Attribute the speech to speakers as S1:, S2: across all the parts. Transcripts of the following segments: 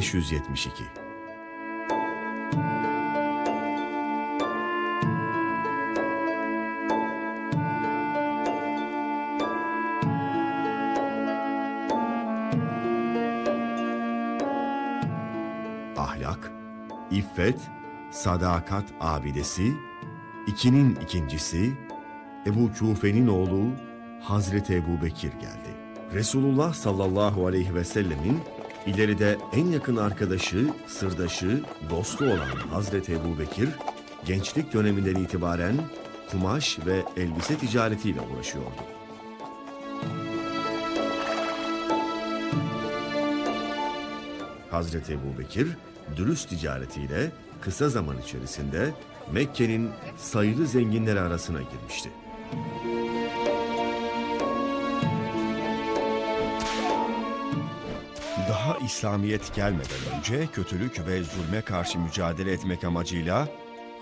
S1: Mekke 572 Ahlak, iffet, sadakat abidesi, ikinin ikincisi, Ebu Küfe'nin oğlu Hazreti Ebu Bekir geldi. Resulullah sallallahu aleyhi ve sellemin ileride en yakın arkadaşı, sırdaşı, dostu olan Hazreti Ebu Bekir, gençlik döneminden itibaren kumaş ve elbise ticaretiyle uğraşıyordu. Hazreti Ebu Bekir, dürüst ticaretiyle kısa zaman içerisinde Mekke'nin sayılı zenginleri arasına girmişti. Daha İslamiyet gelmeden önce kötülük ve zulme karşı mücadele etmek amacıyla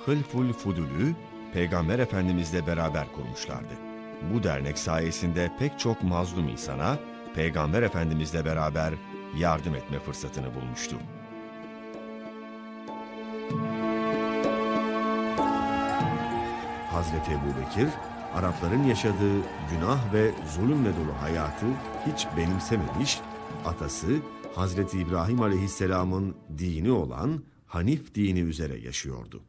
S1: Hılful Fudul'ü Peygamber Efendimizle beraber kurmuşlardı. Bu dernek sayesinde pek çok mazlum insana Peygamber Efendimizle beraber yardım etme fırsatını bulmuştu. Hazreti Ebu Arapların yaşadığı günah ve zulümle dolu hayatı hiç benimsememiş, atası Hazreti İbrahim Aleyhisselam'ın dini olan Hanif dini üzere yaşıyordu.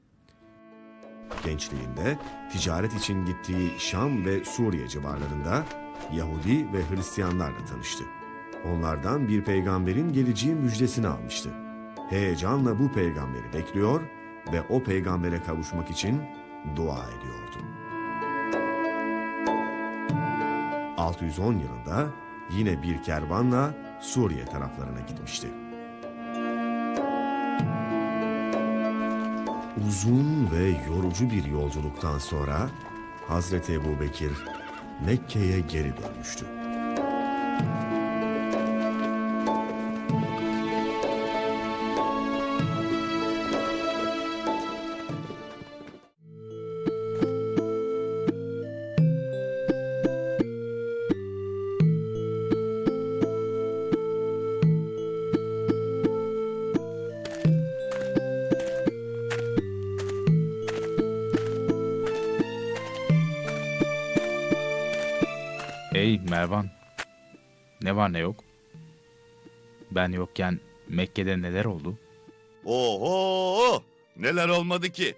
S1: Gençliğinde ticaret için gittiği Şam ve Suriye civarlarında Yahudi ve Hristiyanlarla tanıştı. Onlardan bir peygamberin geleceği müjdesini almıştı. Heyecanla bu peygamberi bekliyor ve o peygambere kavuşmak için dua ediyordu. 610 yılında yine bir kervanla Suriye taraflarına gitmişti. Uzun ve yorucu bir yolculuktan sonra Hazreti Ebu Bekir Mekke'ye geri dönmüştü.
S2: Ne var ne yok? Ben yokken Mekke'de neler oldu?
S3: Oho! Neler olmadı ki?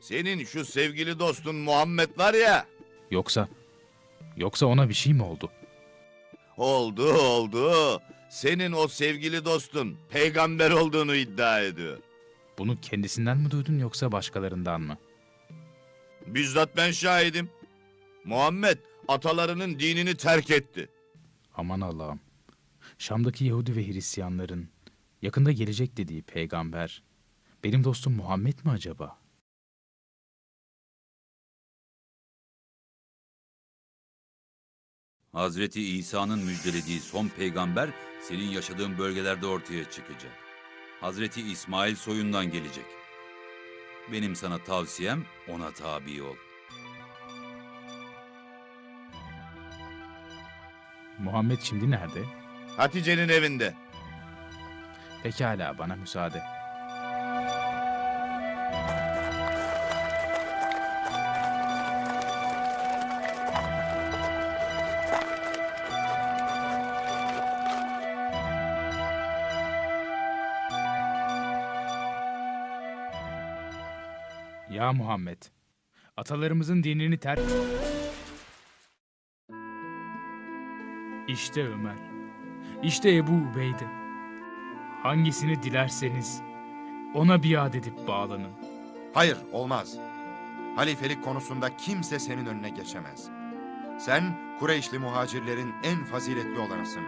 S3: Senin şu sevgili dostun Muhammed var ya.
S2: Yoksa yoksa ona bir şey mi oldu?
S3: Oldu oldu. Senin o sevgili dostun peygamber olduğunu iddia ediyor.
S2: Bunu kendisinden mi duydun yoksa başkalarından mı?
S3: Bizzat ben şahidim. Muhammed atalarının dinini terk etti.
S2: Aman Allah'ım. Şam'daki Yahudi ve Hristiyanların yakında gelecek dediği peygamber benim dostum Muhammed mi acaba?
S4: Hazreti İsa'nın müjdelediği son peygamber senin yaşadığın bölgelerde ortaya çıkacak. Hazreti İsmail soyundan gelecek. Benim sana tavsiyem ona tabi ol.
S2: Muhammed şimdi nerede?
S3: Hatice'nin evinde.
S2: Pekala bana müsaade. Ya Muhammed, atalarımızın dinini terk... İşte Ömer, işte Ebu Ubeyde. Hangisini dilerseniz ona biat edip bağlanın.
S5: Hayır, olmaz. Halifelik konusunda kimse senin önüne geçemez. Sen Kureyşli muhacirlerin en faziletli olanısın.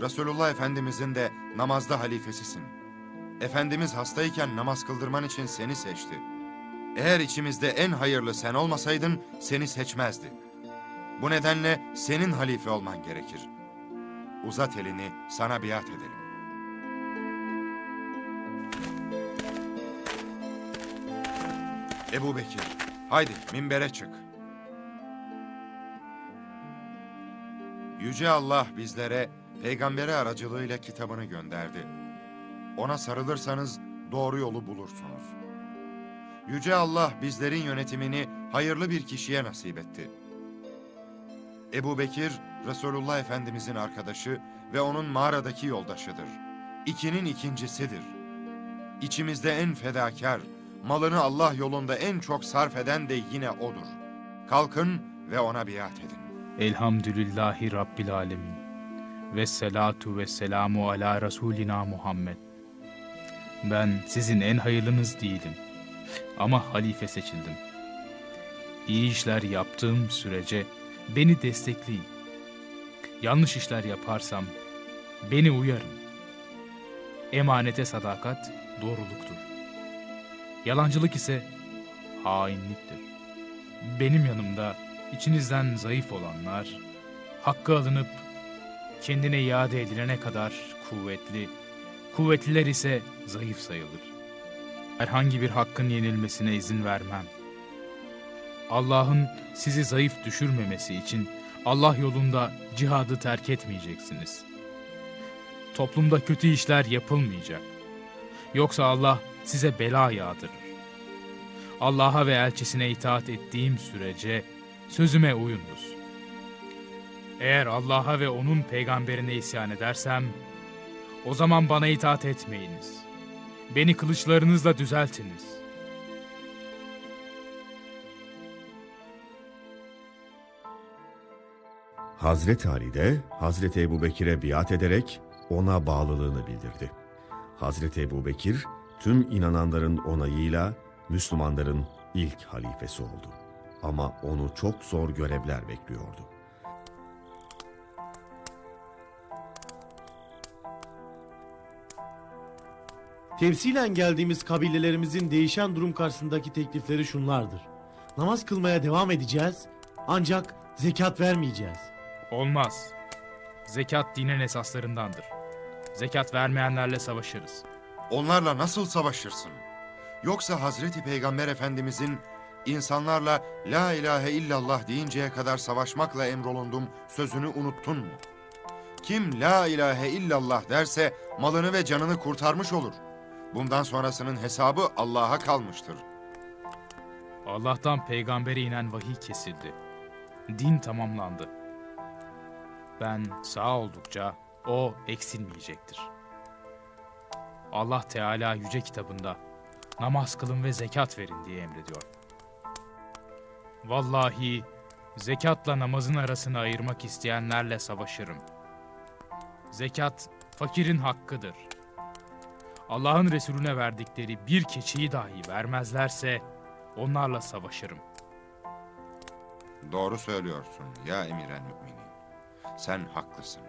S5: Resulullah Efendimizin de namazda halifesisin. Efendimiz hastayken namaz kıldırman için seni seçti. Eğer içimizde en hayırlı sen olmasaydın seni seçmezdi. Bu nedenle senin halife olman gerekir. Uzat elini sana biat edelim. Ebu Bekir, haydi minbere çık. Yüce Allah bizlere peygamberi aracılığıyla kitabını gönderdi. Ona sarılırsanız doğru yolu bulursunuz. Yüce Allah bizlerin yönetimini hayırlı bir kişiye nasip etti. Ebu Bekir, Resulullah Efendimizin arkadaşı ve onun mağaradaki yoldaşıdır. İkinin ikincisidir. İçimizde en fedakar, malını Allah yolunda en çok sarf eden de yine odur. Kalkın ve ona biat edin.
S2: Elhamdülillahi Rabbil Alemin. Ve salatu ve selamu ala Resulina Muhammed. Ben sizin en hayırlınız değilim. Ama halife seçildim. İyi işler yaptığım sürece beni destekleyin. Yanlış işler yaparsam beni uyarın. Emanete sadakat doğruluktur. Yalancılık ise hainliktir. Benim yanımda içinizden zayıf olanlar, hakkı alınıp kendine iade edilene kadar kuvvetli, kuvvetliler ise zayıf sayılır. Herhangi bir hakkın yenilmesine izin vermem. Allah'ın sizi zayıf düşürmemesi için Allah yolunda cihadı terk etmeyeceksiniz. Toplumda kötü işler yapılmayacak. Yoksa Allah size bela yağdırır. Allah'a ve elçisine itaat ettiğim sürece sözüme uyunuz. Eğer Allah'a ve onun peygamberine isyan edersem, o zaman bana itaat etmeyiniz. Beni kılıçlarınızla düzeltiniz.
S1: Hazreti Ali de Hazreti Ebubekir'e biat ederek ona bağlılığını bildirdi. Hazreti Ebubekir tüm inananların onayıyla Müslümanların ilk halifesi oldu. Ama onu çok zor görevler bekliyordu.
S6: Temsilen geldiğimiz kabilelerimizin değişen durum karşısındaki teklifleri şunlardır. Namaz kılmaya devam edeceğiz ancak zekat vermeyeceğiz.
S2: Olmaz. Zekat dinin esaslarındandır. Zekat vermeyenlerle savaşırız.
S5: Onlarla nasıl savaşırsın? Yoksa Hazreti Peygamber Efendimizin insanlarla La ilahe illallah deyinceye kadar savaşmakla emrolundum sözünü unuttun mu? Kim La ilahe illallah derse malını ve canını kurtarmış olur. Bundan sonrasının hesabı Allah'a kalmıştır.
S2: Allah'tan peygambere inen vahiy kesildi. Din tamamlandı. Ben sağ oldukça o eksilmeyecektir. Allah Teala yüce kitabında namaz kılın ve zekat verin diye emrediyor. Vallahi zekatla namazın arasını ayırmak isteyenlerle savaşırım. Zekat fakirin hakkıdır. Allah'ın Resulüne verdikleri bir keçiyi dahi vermezlerse onlarla savaşırım.
S5: Doğru söylüyorsun ya emiren müminin. Sen haklısın.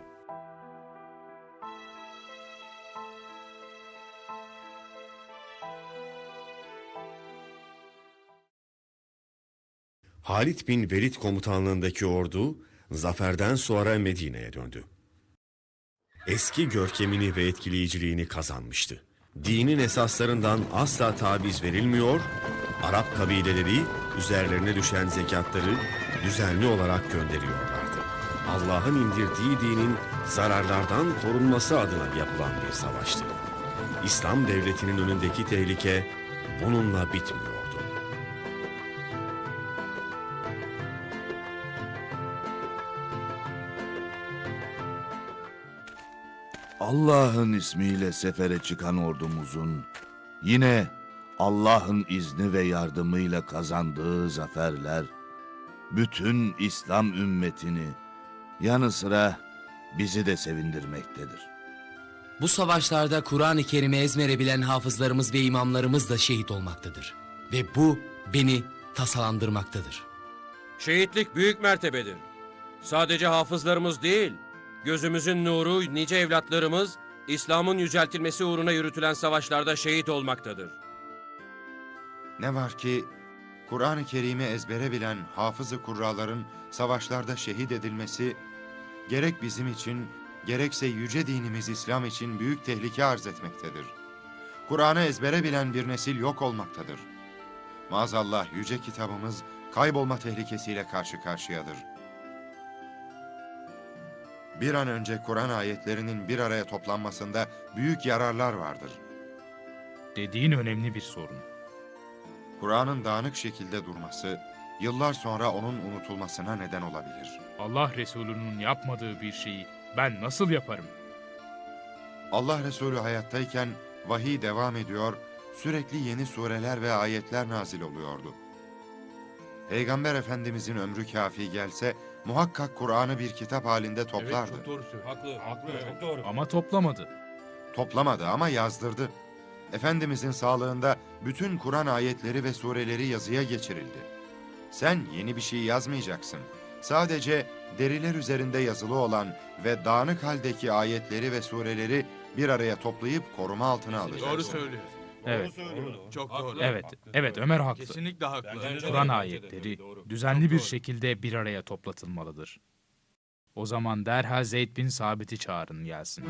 S1: Halit bin Velid komutanlığındaki ordu zaferden sonra Medine'ye döndü. Eski görkemini ve etkileyiciliğini kazanmıştı. Dinin esaslarından asla tabiz verilmiyor, Arap kabileleri üzerlerine düşen zekatları düzenli olarak gönderiyorlardı. Allah'ın indirdiği dinin zararlardan korunması adına yapılan bir savaştı. İslam devletinin önündeki tehlike bununla bitmiyordu.
S3: Allah'ın ismiyle sefere çıkan ordumuzun yine Allah'ın izni ve yardımıyla kazandığı zaferler bütün İslam ümmetini yanı sıra bizi de sevindirmektedir.
S7: Bu savaşlarda Kur'an-ı Kerim'i ezbere bilen hafızlarımız ve imamlarımız da şehit olmaktadır. Ve bu beni tasalandırmaktadır.
S8: Şehitlik büyük mertebedir. Sadece hafızlarımız değil, gözümüzün nuru nice evlatlarımız İslam'ın yüceltilmesi uğruna yürütülen savaşlarda şehit olmaktadır.
S5: Ne var ki Kur'an-ı Kerim'i ezbere bilen hafızı kurraların savaşlarda şehit edilmesi gerek bizim için gerekse yüce dinimiz İslam için büyük tehlike arz etmektedir. Kur'an'ı ezbere bilen bir nesil yok olmaktadır. Maazallah yüce kitabımız kaybolma tehlikesiyle karşı karşıyadır. Bir an önce Kur'an ayetlerinin bir araya toplanmasında büyük yararlar vardır.
S2: Dediğin önemli bir sorun.
S5: Kur'an'ın dağınık şekilde durması, yıllar sonra onun unutulmasına neden olabilir.
S2: Allah Resulü'nün yapmadığı bir şeyi ben nasıl yaparım?
S5: Allah Resulü hayattayken vahiy devam ediyor, sürekli yeni sureler ve ayetler nazil oluyordu. Peygamber Efendimizin ömrü kafi gelse, muhakkak Kur'an'ı bir kitap halinde toplardı.
S8: Haklı, haklı, çok doğru.
S2: Ama toplamadı.
S5: Toplamadı ama yazdırdı. Efendimizin sağlığında bütün Kur'an ayetleri ve sureleri yazıya geçirildi. Sen yeni bir şey yazmayacaksın. Sadece deriler üzerinde yazılı olan ve dağınık haldeki ayetleri ve sureleri bir araya toplayıp koruma altına alacaksın.
S9: Doğru söylüyor.
S2: Evet,
S9: Çok doğru.
S2: evet, evet Ömer haklı.
S9: Kesinlikle haklı.
S2: Kur'an ayetleri düzenli bir şekilde bir araya toplatılmalıdır. O zaman derhal Zeyd bin Sabit'i çağırın gelsin.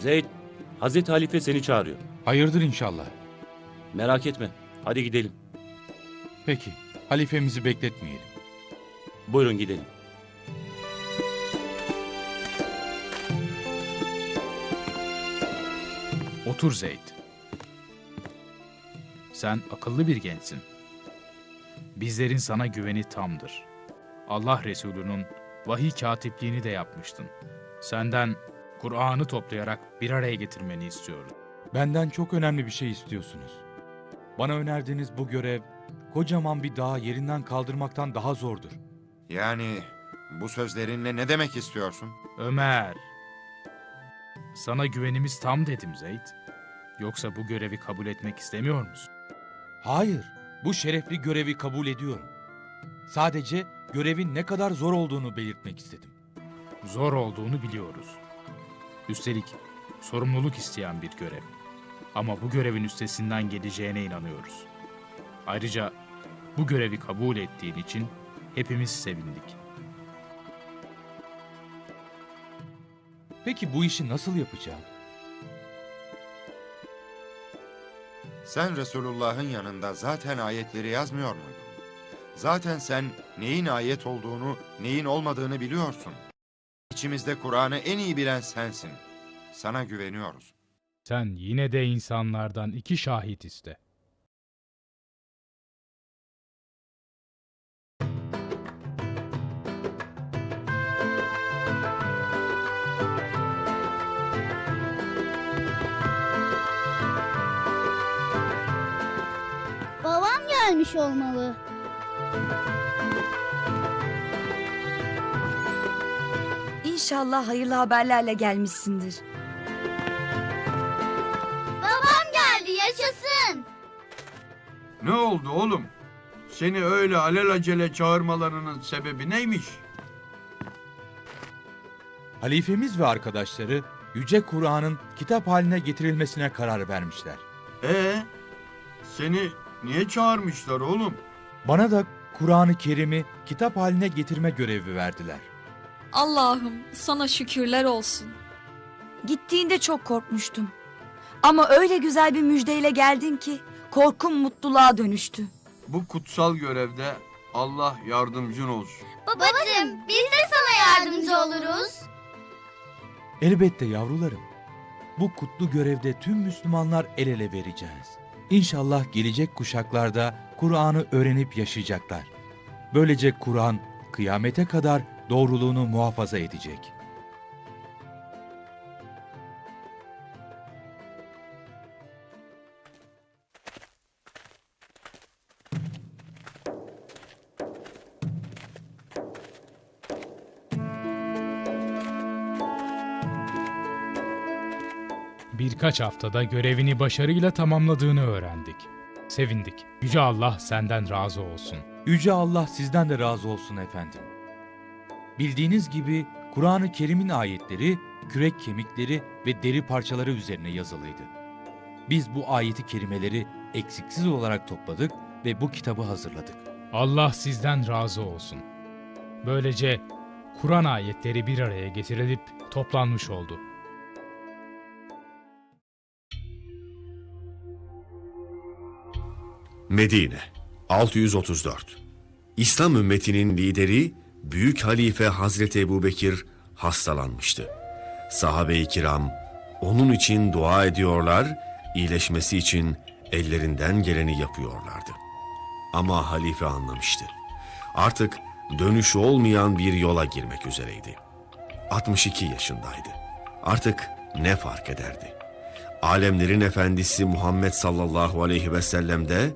S10: Zeyd, Hazreti Halife seni çağırıyor.
S11: Hayırdır inşallah.
S10: Merak etme. Hadi gidelim.
S11: Peki, halifemizi bekletmeyelim.
S10: Buyurun gidelim.
S2: Otur Zeyd. Sen akıllı bir gençsin. Bizlerin sana güveni tamdır. Allah Resulü'nün vahiy katipliğini de yapmıştın. Senden Kur'an'ı toplayarak bir araya getirmeni istiyoruz.
S11: Benden çok önemli bir şey istiyorsunuz. Bana önerdiğiniz bu görev, kocaman bir dağı yerinden kaldırmaktan daha zordur.
S5: Yani bu sözlerinle ne demek istiyorsun?
S2: Ömer. Sana güvenimiz tam dedim Zeyd. Yoksa bu görevi kabul etmek istemiyor musun?
S11: Hayır, bu şerefli görevi kabul ediyorum. Sadece görevin ne kadar zor olduğunu belirtmek istedim.
S2: Zor olduğunu biliyoruz. Üstelik sorumluluk isteyen bir görev. Ama bu görevin üstesinden geleceğine inanıyoruz. Ayrıca bu görevi kabul ettiğin için hepimiz sevindik.
S11: Peki bu işi nasıl yapacağım?
S5: Sen Resulullah'ın yanında zaten ayetleri yazmıyor muydun? Zaten sen neyin ayet olduğunu, neyin olmadığını biliyorsun. İçimizde Kur'an'ı en iyi bilen sensin. Sana güveniyoruz.
S2: Sen yine de insanlardan iki şahit iste.
S12: Babam gelmiş olmalı.
S13: İnşallah hayırlı haberlerle gelmişsindir.
S12: Babam geldi yaşasın.
S9: Ne oldu oğlum? Seni öyle alelacele çağırmalarının sebebi neymiş?
S11: Halifemiz ve arkadaşları Yüce Kur'an'ın kitap haline getirilmesine karar vermişler.
S9: Ee, seni niye çağırmışlar oğlum?
S11: Bana da Kur'an-ı Kerim'i kitap haline getirme görevi verdiler.
S13: Allah'ım sana şükürler olsun. Gittiğinde çok korkmuştum. Ama öyle güzel bir müjdeyle geldin ki korkum mutluluğa dönüştü.
S9: Bu kutsal görevde Allah yardımcın olsun.
S12: Babacığım biz de sana yardımcı oluruz.
S11: Elbette yavrularım. Bu kutlu görevde tüm Müslümanlar el ele vereceğiz. İnşallah gelecek kuşaklarda Kur'an'ı öğrenip yaşayacaklar. Böylece Kur'an kıyamete kadar doğruluğunu muhafaza edecek.
S2: Birkaç haftada görevini başarıyla tamamladığını öğrendik. Sevindik. Yüce Allah senden razı olsun.
S11: Yüce Allah sizden de razı olsun efendim. Bildiğiniz gibi Kur'an-ı Kerim'in ayetleri kürek kemikleri ve deri parçaları üzerine yazılıydı. Biz bu ayeti kerimeleri eksiksiz olarak topladık ve bu kitabı hazırladık.
S2: Allah sizden razı olsun. Böylece Kur'an ayetleri bir araya getirilip toplanmış oldu.
S1: Medine 634 İslam ümmetinin lideri Büyük Halife Hazreti Ebubekir hastalanmıştı. Sahabe-i kiram onun için dua ediyorlar, iyileşmesi için ellerinden geleni yapıyorlardı. Ama halife anlamıştı. Artık dönüşü olmayan bir yola girmek üzereydi. 62 yaşındaydı. Artık ne fark ederdi? Alemlerin efendisi Muhammed sallallahu aleyhi ve sellem de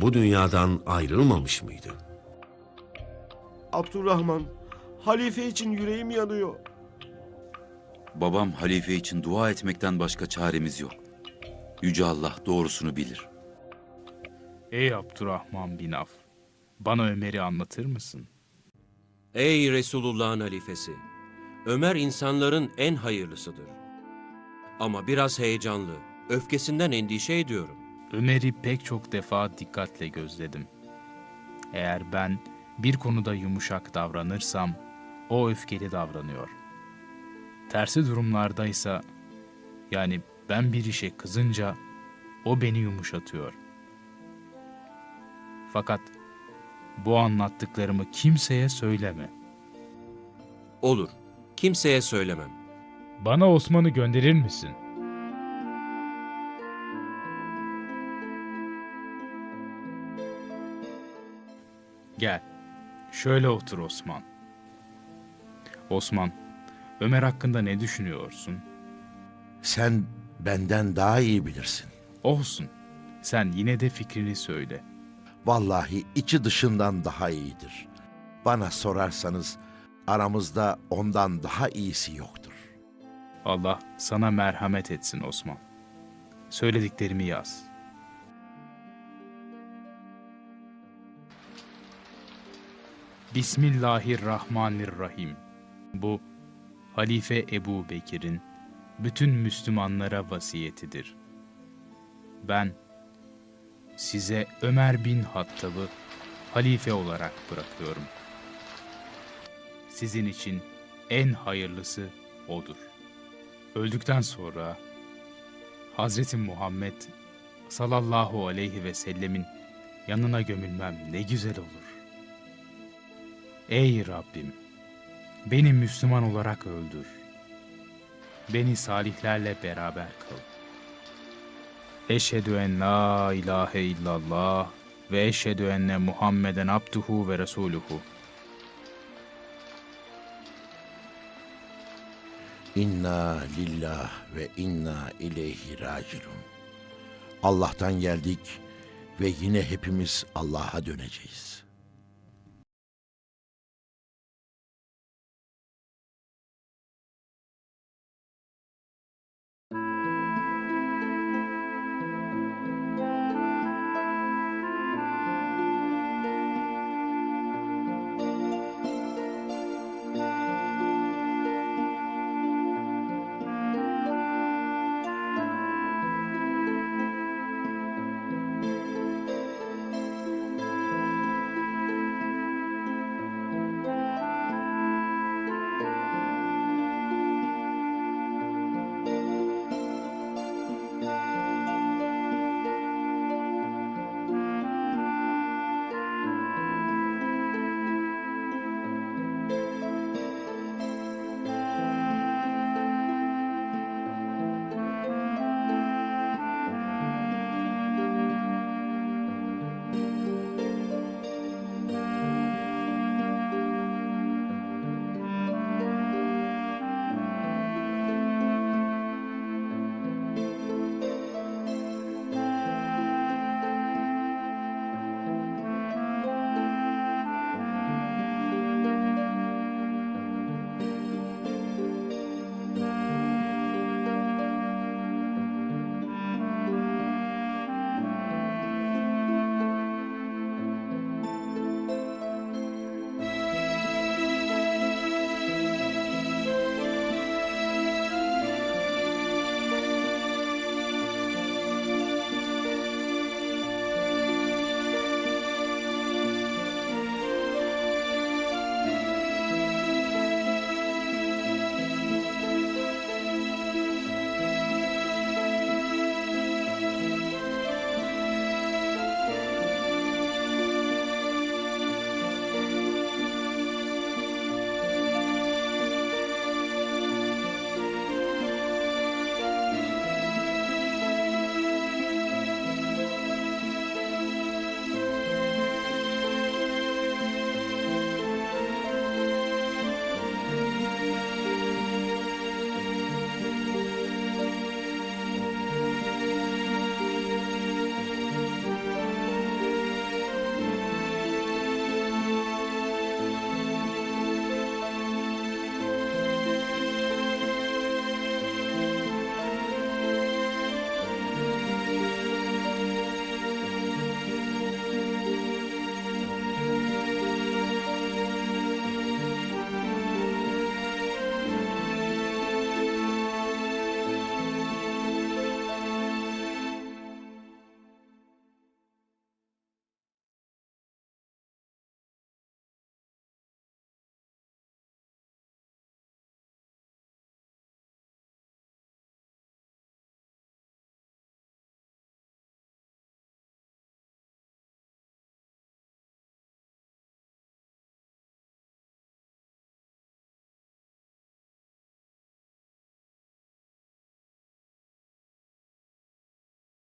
S1: bu dünyadan ayrılmamış mıydı?
S14: Abdurrahman, halife için yüreğim yanıyor.
S4: Babam halife için dua etmekten başka çaremiz yok. Yüce Allah doğrusunu bilir.
S2: Ey Abdurrahman bin Af, bana Ömer'i anlatır mısın?
S8: Ey Resulullah'ın halifesi! Ömer insanların en hayırlısıdır. Ama biraz heyecanlı, öfkesinden endişe ediyorum.
S2: Ömer'i pek çok defa dikkatle gözledim. Eğer ben bir konuda yumuşak davranırsam, o öfkeli davranıyor. Tersi durumlardaysa, yani ben bir işe kızınca, o beni yumuşatıyor. Fakat bu anlattıklarımı kimseye söyleme.
S8: Olur, kimseye söylemem.
S2: Bana Osman'ı gönderir misin? Gel. Şöyle otur Osman. Osman, Ömer hakkında ne düşünüyorsun?
S15: Sen benden daha iyi bilirsin.
S2: Olsun. Sen yine de fikrini söyle.
S15: Vallahi içi dışından daha iyidir. Bana sorarsanız aramızda ondan daha iyisi yoktur.
S2: Allah sana merhamet etsin Osman. Söylediklerimi yaz. Bismillahirrahmanirrahim. Bu Halife Ebu Bekir'in bütün Müslümanlara vasiyetidir. Ben size Ömer bin Hattab'ı halife olarak bırakıyorum. Sizin için en hayırlısı odur. Öldükten sonra Hazreti Muhammed sallallahu aleyhi ve sellemin yanına gömülmem ne güzel olur. Ey Rabbim! Beni Müslüman olarak öldür. Beni salihlerle beraber kıl. Eşhedü en la ilahe illallah ve eşhedü enne Muhammeden abduhu ve resuluhu.
S15: İnna lillah ve inna ileyhi raciun. Allah'tan geldik ve yine hepimiz Allah'a döneceğiz.